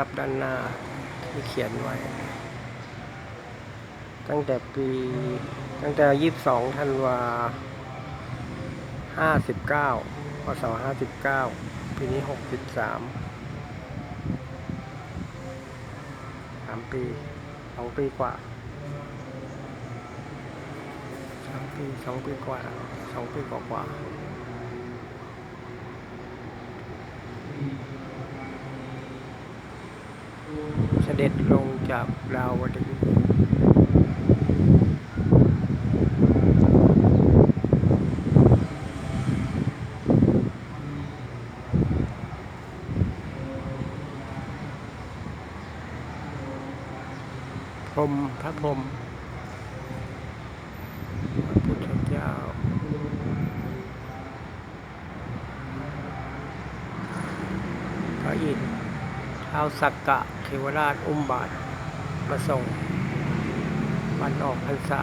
าพด้านหน้าที่เขียนไว้ ตั้งแต่ปีตั้งแต่ยี่สิบสองธันวาห้าสิบเก้าพศห้าสิบเก้าปีนี้หกสิบสามสามปีสองปีกว่าสามปีสองปีกว่าสองปีกว่ากว่า เสด็จลงจากดาวดึงส์พรมพระพรมพระพุทธเจ้าพระอินทร์ ท้าสักกะเทวราชอุ้มบาทมาส่งวันออกพรรษา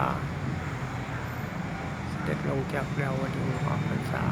เสด็จลงจากดาวันออกพรรษา